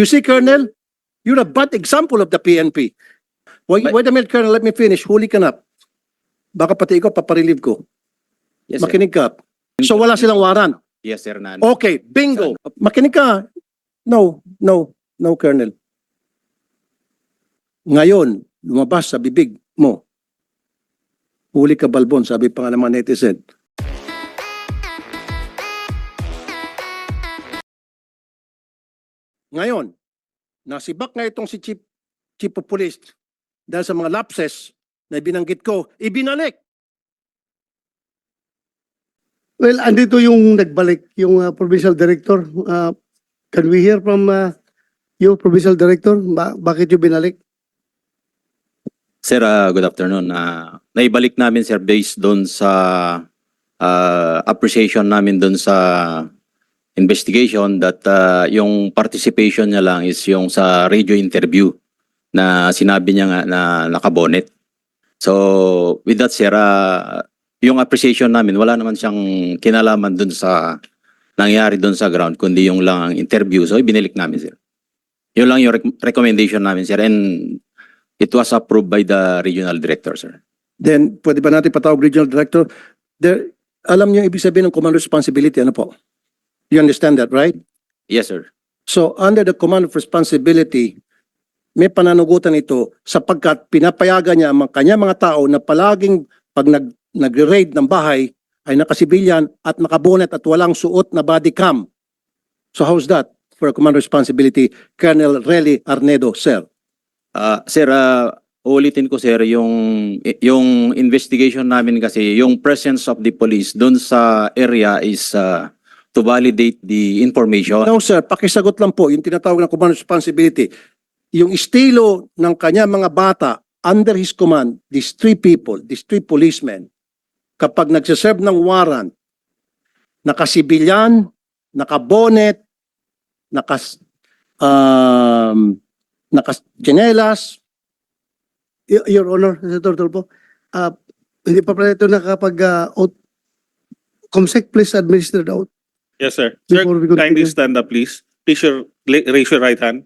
You see, Colonel, you're a bad example of the PNP. Wait, But- wait a minute, Colonel, let me finish. Huli ka na. Baka pati ikaw, paparelieve ko. Yes. Makinig ka. So wala silang waran. Yes, sir. None. Okay, bingo. Makinig ka. No, no, no, Colonel. Ngayon, lumabas sa bibig mo. Huli ka balbon, sabi pa nga ng mga netizen. Ngayon, nasibak nga itong si Chief, Chief of Police dahil sa mga lapses na binanggit ko, ibinalik. Well, andito yung nagbalik, yung uh, provincial director. Uh, can we hear from uh, you, provincial director? Ba- bakit yung binalik? Sir, ah, good afternoon. Ah, naibalik namin, sir, based doon sa ah, appreciation namin doon sa investigation that ah, yung participation niya lang is yung sa radio interview na sinabi niya nga na nakabonet. So, with that, sir, ah, yung appreciation namin, wala naman siyang kinalaman doon sa nangyari doon sa ground, kundi yung lang ang interview. So, ibinilik namin, sir. Yun lang yung rec- recommendation namin, sir. And It was approved by the regional director, sir. Then, pwede ba natin patawag regional director? There, alam niyo ibig sabihin ng command responsibility, ano po? You understand that, right? Yes, sir. So, under the command of responsibility, may pananagutan ito sapagkat pinapayagan niya ang mga kanya mga tao na palaging pag nag, nagre-raid ng bahay ay nakasibilyan at nakabonet at walang suot na body cam. So how's that for a command responsibility, Colonel Relly Arnedo, sir? Uh, sir, uh, ulitin ko, sir, yung, yung investigation namin kasi, yung presence of the police doon sa area is uh, to validate the information. No sir, pakisagot lang po yung tinatawag na command responsibility. Yung estilo ng kanya mga bata under his command, these three people, these three policemen, kapag nagsiserve ng warrant, nakasibilyan, nakabonet, nakas, um, nakachinelas, Your Honor, Senator Tulfo, uh, hindi pa pala ito nakapag uh. Comsec, please administer the out. Yes, sir. Sir, Before we continue. kindly stand up, please. Please your, raise your right hand.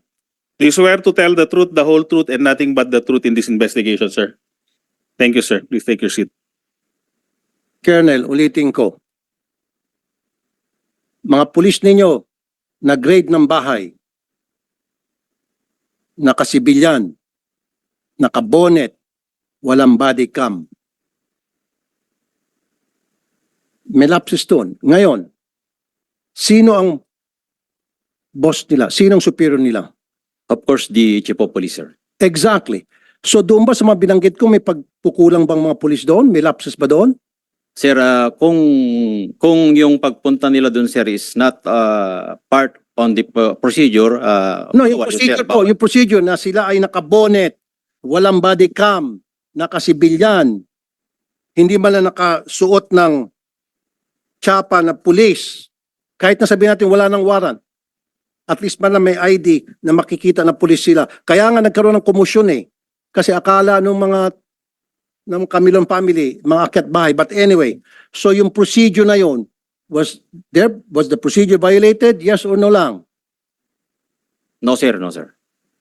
Do you swear to tell the truth, the whole truth, and nothing but the truth in this investigation, sir? Thank you, sir. Please take your seat. Colonel, ulitin ko. Mga pulis ninyo, nag-grade ng bahay, nakasibilyan, nakabonet, walang body cam. May lapses doon. Ngayon, sino ang boss nila? Sino ang superior nila? Of course, the chief of police, sir. Exactly. So doon ba sa mga binanggit ko, may pagkukulang bang mga pulis doon? May lapses ba doon? Sir, uh, kung, kung yung pagpunta nila doon, sir, is not uh, part on the uh, procedure, uh, No, yung procedure sir, po, yung procedure na sila ay nakabonet, walang body cam, nakasibilyan, hindi man lang nakasuot ng tsapa na pulis, kahit na sabihin natin wala ng warrant, at least man lang may ID na makikita na pulis sila. Kaya nga nagkaroon ng komusyon eh. Kasi akala nung mga ng Camilon family, mga akyat bahay. But anyway, so yung procedure na yon was there was the procedure violated? Yes or no lang? No, sir, no, sir.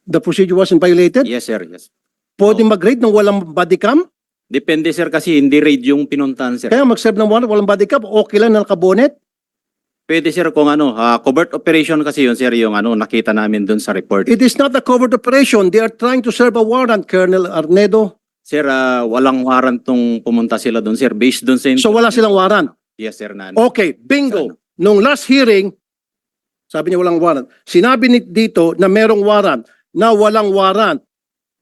The procedure wasn't violated? Yes, sir, yes. Pwede mag-grade ng walang body cam? Depende, sir, kasi hindi raid yung pinuntahan, sir. Kaya mag-serve ng warrant, walang body cam, okay lang na nakabonet? Pwede, sir, kung ano, ah, covert operation kasi yun, sir, yung ano, nakita namin doon sa report. It is not a covert operation. They are trying to serve a warrant, Colonel Arnedo. Sir, ah, walang warrant tong pumunta sila doon, sir. Based doon sa... So wala silang warrant. Yes, sir, nan. Okay, bingo. Nung last hearing, sabi niya walang warrant. Sinabi ni dito na merong warrant, na walang warrant.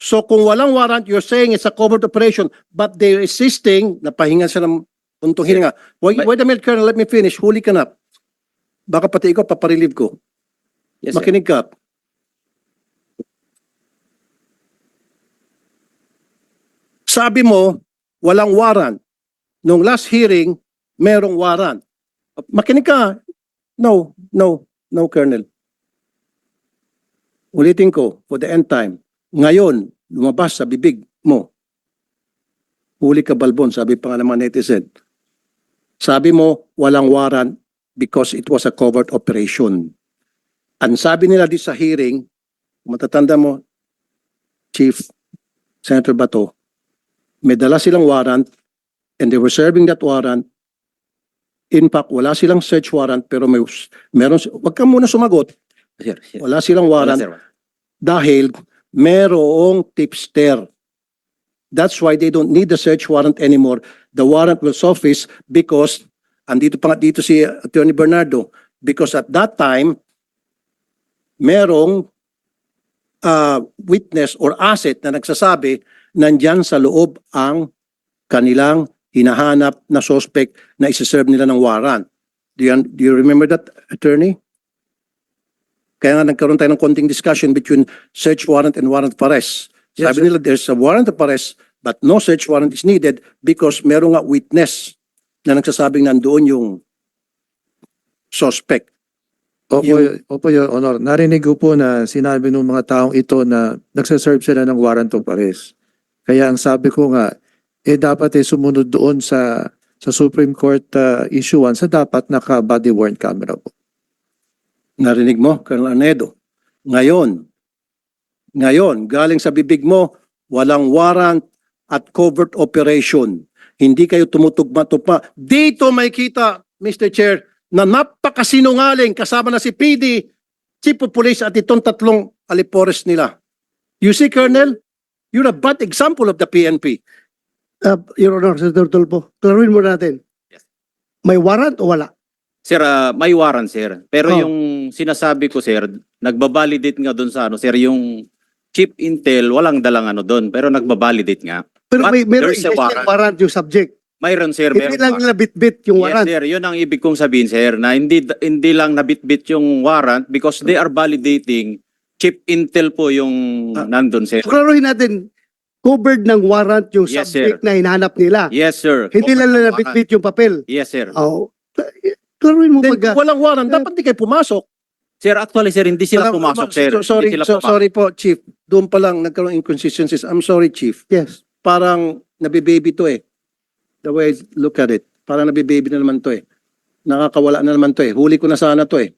So kung walang warrant, you're saying it's a covert operation, but they're insisting, napahinga siya ng untong hininga. Wait, But- wait a minute, Colonel, let me finish. Huli ka na. Baka pati ikaw, paparelieve ko. Yes, sir. Makinig ka. Sabi mo, walang warrant. Nung last hearing, merong warrant. Makinig ka. No, no, no, Colonel. Ulitin ko, for the end time. Ngayon, lumabas sa bibig mo. Huli ka balbon, sabi pa nga ng mga netizen. Sabi mo, walang warrant because it was a covert operation. Ang sabi nila di sa hearing, matatanda mo, Chief Senator Bato, may dala silang warrant and they were serving that warrant. In fact, wala silang search warrant pero may meron wag ka muna sumagot. Sir, sir. Wala silang Wala, warrant sir. dahil merong tipster. That's why they don't need the search warrant anymore. The warrant will surface because, andito pa nga dito si Attorney Bernardo, because at that time, merong uh, witness or asset na nagsasabi nandyan sa loob ang kanilang hinahanap na suspect na isa-serve nila ng warrant. Do you, do you remember that, attorney? Kaya nga nagkaroon tayo ng konting discussion between search warrant and warrant of arrest. Yes, Sabi nila there's a warrant of arrest but no search warrant is needed because meron nga witness na nagsasabing nandoon yung suspect. Opo, Yung- opo, Your Honor. Narinig ko po na sinabi ng mga taong ito na nagsaserve sila ng warrant of arrest. Kaya ang sabi ko nga, eh dapat eh sumunod doon sa sa Supreme Court uh, issuance sa dapat naka-body worn camera po. Narinig mo, Colonel Anedo. Ngayon, ngayon, galing sa bibig mo, walang warrant at covert operation. Hindi kayo tumutugma-tugma. Dito may kita, Mr. Chair, na napakasinungaling kasama na si PD, Chief of Police at itong tatlong alipores nila. You see, Colonel, you're a bad example of the PNP. Uh, Your Honor, Senator Tulfo, klaruin mo natin. Yes. May warrant o wala? Sir, ah, may warrant, sir. Pero Oh. yung sinasabi ko, sir, nagbabalidate nga doon sa ano, sir, yung chip intel, walang dalang ano doon, pero nagbabalidate nga. Pero But may meron there's a warrant. warrant yung subject. Mayroon, sir, Hindi meron lang pa. nila bit-bit yung Yes, warrant. sir. Yun ang ibig kong sabihin, sir, na hindi hindi lang nabitbit yung warrant because they are validating chip intel po yung Ah. nandun, sir. So, klaruhin natin, covered ng warrant yung Yes, subject na hinahanap nila. Yes, sir. Hindi lang nila Warrant. bit-bit yung papel. Yes, sir. Oh, klaruhin mo Then, pag... walang warrant, dapat di kayo pumasok. Sir, actually, sir, hindi sila pumasok, ma- sir. so- sorry, Hindi sila so- pumasok. sorry po, Chief. Doon pa lang nagkaroon inconsistencies. I'm sorry, Chief. Yes. Parang nabibaby to eh. The way I look at it. Parang nabibaby na naman to eh. Nakakawala na naman to eh. Huli ko na sana to eh.